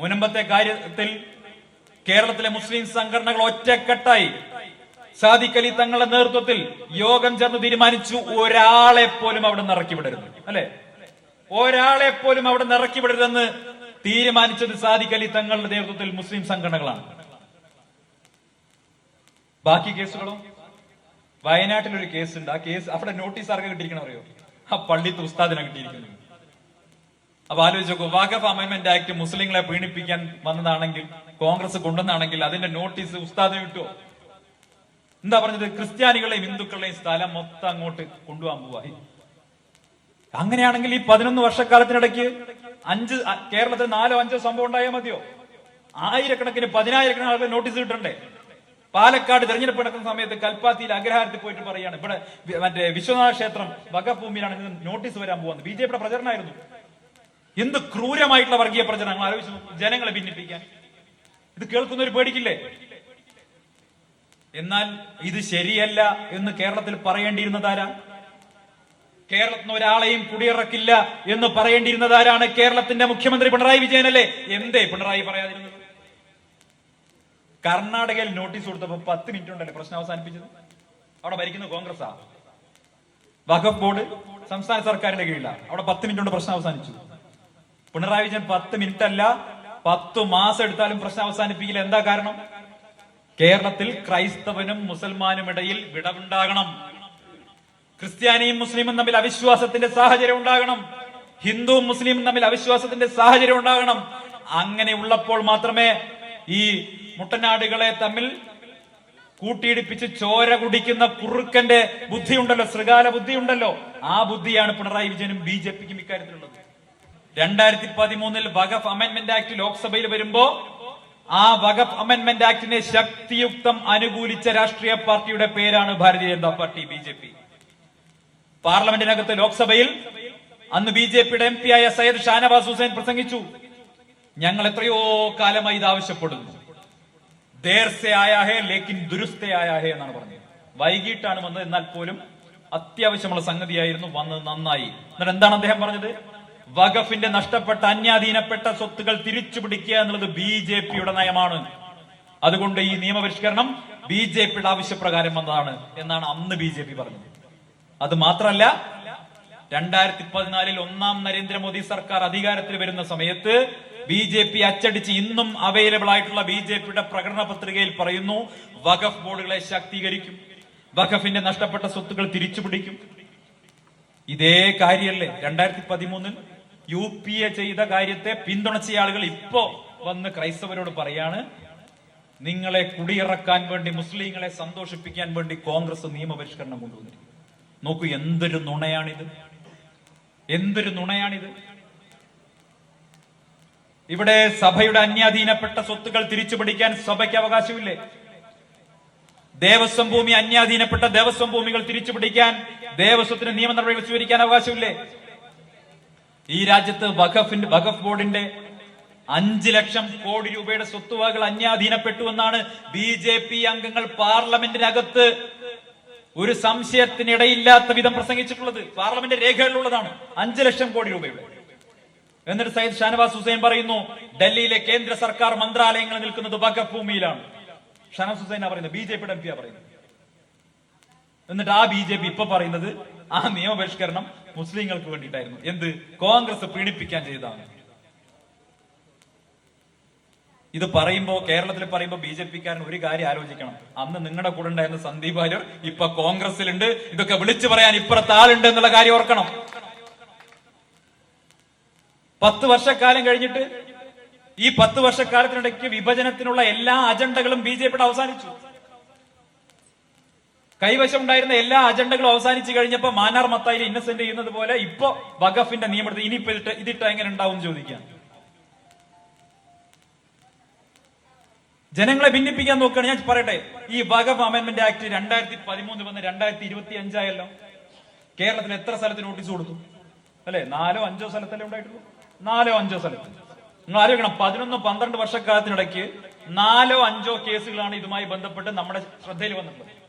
മുനമ്പത്തെ കാര്യത്തിൽ കേരളത്തിലെ മുസ്ലിം സംഘടനകൾ ഒറ്റക്കെട്ടായി സാദിഖലി തങ്ങളുടെ നേതൃത്വത്തിൽ യോഗം ചേർന്ന് തീരുമാനിച്ചു ഒരാളെ പോലും അവിടെ നിന്ന് ഇറക്കി വിടരുത്. അല്ലെ? ഒരാളെ പോലും അവിടെ നിന്ന് ഇറക്കി വിടരുതെന്ന് തീരുമാനിച്ചത് സാദിഖലി തങ്ങളുടെ നേതൃത്വത്തിൽ മുസ്ലിം സംഘടനകളാണ്. ബാക്കി കേസുകളോ? വയനാട്ടിൽ ഒരു കേസ് ഉണ്ട് ആ കേസ് അവിടെ നോട്ടീസ് ആർക്ക് കിട്ടിയിരിക്കണം അറിയോ? ആ പള്ളിത്ത് കിട്ടിയിരിക്കുന്നു അപ്പൊ ആലോചിച്ച് നോക്കൂ. വാഗഫ് അമെന്റ്മെന്റ് ആക്ട് മുസ്ലിങ്ങളെ പീണിപ്പിക്കാൻ വന്നതാണെങ്കിൽ കോൺഗ്രസ് കൊണ്ടുവന്നാണെങ്കിൽ അതിന്റെ നോട്ടീസ് ഉസ്താദ് കിട്ടുമോ എന്താ പറഞ്ഞത്? ക്രിസ്ത്യാനികളെയും ഹിന്ദുക്കളെയും സ്ഥലം മൊത്തം അങ്ങോട്ട് കൊണ്ടുപോകാൻ പോവായി അങ്ങനെയാണെങ്കിൽ ഈ പതിനൊന്ന് വർഷക്കാലത്തിനിടയ്ക്ക് അഞ്ച് കേരളത്തിൽ നാലോ അഞ്ചോ സംഭവം ഉണ്ടായാൽ മതിയോ? ആയിരക്കണക്കിന് പതിനായിരക്കണക്കിന് ആളുകൾ നോട്ടീസ് കിട്ടണ്ടേ പാലക്കാട് തെരഞ്ഞെടുപ്പ് നടക്കുന്ന സമയത്ത് കൽപ്പാത്തിയിൽ അഗ്രഹാരത്തിൽ പോയിട്ട് പറയുകയാണ്. ഇവിടെ മറ്റേ വിശ്വനാഥ ക്ഷേത്രം വകഭൂമിയിലാണ് നോട്ടീസ് വരാൻ പോകുന്നത് ബി ജെ പിയുടെ പ്രചരണമായിരുന്നു. എന്ത് ക്രൂരമായിട്ടുള്ള വർഗീയ പ്രചരണങ്ങൾ? ആലോചിച്ചു. ജനങ്ങളെ ഭിന്നിപ്പിക്കാൻ. ഇത് കേൾക്കുന്നവർ പേടിക്കില്ലേ? എന്നാൽ ഇത് ശരിയല്ല എന്ന് കേരളത്തിൽ പറയേണ്ടിയിരുന്നതാരാ കേരളത്തിന് ഒരാളെയും കുടിയിറക്കില്ല എന്ന് പറയേണ്ടിയിരുന്നതാരാണ് കേരളത്തിന്റെ മുഖ്യമന്ത്രി പിണറായി വിജയനല്ലേ? എന്തേ പിണറായി പറയാതിരുന്നത്? കർണാടകയിൽ നോട്ടീസ് കൊടുത്തപ്പോ പത്ത് മിനിറ്റ് ഉണ്ടല്ലേ പ്രശ്നം അവസാനിപ്പിച്ചത്? അവിടെ ഭരിക്കുന്ന കോൺഗ്രസ്സാ? വഖഫ് ബോർഡ് സംസ്ഥാന സർക്കാരിന്റെ കീഴിലാണ് അവിടെ പത്ത് മിനിറ്റ് കൊണ്ട് പ്രശ്നം അവസാനിച്ചു. പിണറായി വിജയൻ പത്ത് മിനിറ്റ് അല്ല പത്ത് മാസം എടുത്താലും പ്രശ്നം അവസാനിപ്പിക്കില്ല. എന്താ കാരണം? കേരളത്തിൽ ക്രൈസ്തവനും മുസൽമാനും ഇടയിൽ വിടവുണ്ടാകണം. ക്രിസ്ത്യാനിയും മുസ്ലിമും തമ്മിൽ അവിശ്വാസത്തിന്റെ സാഹചര്യം ഉണ്ടാകണം. ഹിന്ദുവും മുസ്ലിമും തമ്മിൽ അവിശ്വാസത്തിന്റെ സാഹചര്യം ഉണ്ടാകണം. അങ്ങനെ ഉള്ളപ്പോൾ മാത്രമേ ഈ മുട്ടനാടുകളെ തമ്മിൽ കൂട്ടിയിടിപ്പിച്ച് ചോര കുടിക്കുന്ന കുറുക്കന്റെ ബുദ്ധിയുണ്ടല്ലോ ശൃഗാല ബുദ്ധിയുണ്ടല്ലോ. ആ ബുദ്ധിയാണ് പിണറായി വിജയനും ബി ജെ പിക്കും ഇക്കാര്യത്തിലുള്ളത്. രണ്ടായിരത്തി പതിമൂന്നിൽ വഖഫ് അമെന്റ്മെന്റ് ആക്ട് ലോക്സഭയിൽ വരുമ്പോ ആ വഖഫ് അമെന്റ്മെന്റ് ആക്ടിനെ ശക്തിയുക്തം അനുകൂലിച്ച രാഷ്ട്രീയ പാർട്ടിയുടെ പേരാണ് Bharatiya Janata party B J P. പാർലമെന്റിനകത്ത് ലോക്സഭയിൽ അന്ന് ബി ജെ പിയുടെ എം പി ആയ സയ്യദ് ഷാനവാസ് ഹുസൈൻ പ്രസംഗിച്ചു. ഞങ്ങൾ എത്രയോ കാലമായി ഇത് ആവശ്യപ്പെടുന്നു. എന്നാണ് പറഞ്ഞത്. വൈകിട്ടാണ് വന്നത് എന്നാൽ പോലും അത്യാവശ്യമുള്ള സംഗതിയായിരുന്നു വന്നത് നന്നായി. എന്നിട്ട് എന്താണ് അദ്ദേഹം പറഞ്ഞത്? വഖഫിന്റെ നഷ്ടപ്പെട്ട അന്യാധീനപ്പെട്ട സ്വത്തുകൾ തിരിച്ചുപിടിക്കുക എന്നുള്ളത് ബി ജെ പിയുടെ നയമാണ്. അതുകൊണ്ട് ഈ നിയമപരിഷ്കരണം ബി ജെ പിയുടെ ആവശ്യപ്രകാരം വന്നതാണ് എന്നാണ് അന്ന് ബി ജെ പി പറഞ്ഞത്. അത് മാത്രമല്ല രണ്ടായിരത്തി പതിനാലിൽ ഒന്നാം നരേന്ദ്രമോദി സർക്കാർ അധികാരത്തിൽ വരുന്ന സമയത്ത് ബി ജെ പി അച്ചടിച്ച് ഇന്നും അവൈലബിൾ ആയിട്ടുള്ള ബി ജെ പിയുടെ പ്രകടന പത്രികയിൽ പറയുന്നു വഖഫ് ബോർഡുകളെ ശാക്തീകരിക്കും വഖഫിന്റെ നഷ്ടപ്പെട്ട സ്വത്തുക്കൾ തിരിച്ചുപിടിക്കും. ഇതേ കാര്യല്ലേ രണ്ടായിരത്തി പതിമൂന്നിൽ യു പി എ ചെയ്ത കാര്യത്തെ പിന്തുണച്ച ആളുകൾ ഇപ്പോ വന്ന് ക്രൈസ്തവരോട് പറയാണ് നിങ്ങളെ കുടിയിറക്കാൻ വേണ്ടി മുസ്ലിങ്ങളെ സന്തോഷിപ്പിക്കാൻ വേണ്ടി കോൺഗ്രസ് നിയമപരിഷ്കരണം കൊണ്ടുവന്നിരിക്കും നോക്കൂ എന്തൊരു നുണയാണിത്. എന്തൊരു നുണയാണിത്. ഇവിടെ സഭയുടെ അന്യാധീനപ്പെട്ട സ്വത്തുക്കൾ തിരിച്ചു പിടിക്കാൻ സഭയ്ക്ക് അവകാശമില്ലേ? ദേവസ്വം ഭൂമി അന്യാധീനപ്പെട്ട ദേവസ്വം ഭൂമികൾ തിരിച്ചു പിടിക്കാൻ ദേവസ്വത്തിന് നിയമ നടപടികൾ സ്വീകരിക്കാൻ അവകാശമില്ലേ? ഈ രാജ്യത്ത് വഖഫിന്റെ വഖഫ് ബോർഡിന്റെ അഞ്ച് ലക്ഷം കോടി രൂപയുടെ സ്വത്തുവകകൾ അന്യാധീനപ്പെട്ടു എന്നാണ് ബി ജെ പി അംഗങ്ങൾ പാർലമെന്റിനകത്ത് ഒരു സംശയത്തിനിടയില്ലാത്ത വിധം പ്രസംഗിച്ചിട്ടുള്ളത്. പാർലമെന്റ് രേഖകളിലുള്ളതാണ് അഞ്ച് ലക്ഷം കോടി രൂപയുടെ. എന്നിട്ട് സയ്യിദ് ഷാനവാസ് ഹുസൈൻ പറയുന്നു ഡൽഹിയിലെ കേന്ദ്ര സർക്കാർ മന്ത്രാലയങ്ങൾ നിൽക്കുന്നത് വഖഫ് ഭൂമിയിലാണ്. ഷാനവാസ് ഹുസൈൻ പറയുന്നത് ബി ജെ പിയുടെ എം പറയുന്നത്. എന്നിട്ട് ആ ബി ജെ പി ഇപ്പൊ പറയുന്നത് ആ നിയമപരിഷ്കരണം മുസ്ലിങ്ങൾക്ക് വേണ്ടിയിട്ടായിരുന്നു. എന്ത്? കോൺഗ്രസ് പീഡിപ്പിക്കാൻ ചെയ്തതാണ്. ഇത് പറയുമ്പോ കേരളത്തിൽ പറയുമ്പോ ബി ജെ പിക്കാരൻ ഒരു കാര്യം ആലോചിക്കണം. അന്ന് നിങ്ങളുടെ കൂടെ ഉണ്ടായിരുന്ന സന്ദീപ് വാര്യർ ഇപ്പൊ കോൺഗ്രസിലുണ്ട് ഇതൊക്കെ വിളിച്ചു പറയാൻ ഇപ്പുറത്ത് ആളുണ്ട് എന്നുള്ള കാര്യം ഓർക്കണം. പത്ത് വർഷക്കാലം കഴിഞ്ഞിട്ട് ഈ പത്ത് വർഷക്കാലത്തിനിടയ്ക്ക് വിഭജനത്തിനുള്ള എല്ലാ അജണ്ടകളും ബി ജെ പിയുടെ അവസാനിച്ചു. കൈവശം ഉണ്ടായിരുന്ന എല്ലാ അജണ്ടകളും അവസാനിച്ചു കഴിഞ്ഞപ്പോ മാനാർ മത്തായി ഇന്നസെന്റ് ചെയ്യുന്നത് പോലെ ഇപ്പൊ വഖഫിന്റെ നിയമത്തിൽ ഇനിയിപ്പോ ഇതിട്ട് ഇതിട്ട് എങ്ങനെ ഉണ്ടാവും ചോദിക്കാം. ജനങ്ങളെ ഭിന്നിപ്പിക്കാൻ നോക്കുകയാണ്. ഞാൻ പറയട്ടെ ഈ വഖഫ് അമെന്റ്മെന്റ് ആക്ട് രണ്ടായിരത്തി പതിമൂന്ന് വന്ന് രണ്ടായിരത്തി ഇരുപത്തി അഞ്ചായല്ലോ കേരളത്തിൽ എത്ര സ്ഥലത്ത് നോട്ടീസ് കൊടുത്തു? അല്ലെ? നാലോ അഞ്ചോ സ്ഥലത്തല്ലേ ഉണ്ടായിട്ടുള്ളൂ? നാലോ അഞ്ചോ സ്ഥലത്ത്. നിങ്ങൾ ആലോചിക്കണം പതിനൊന്ന് പന്ത്രണ്ട് വർഷക്കാലത്തിനിടയ്ക്ക് നാലോ അഞ്ചോ കേസുകളാണ് ഇതുമായി ബന്ധപ്പെട്ട് നമ്മുടെ ശ്രദ്ധയിൽ വന്നിട്ടുള്ളത്.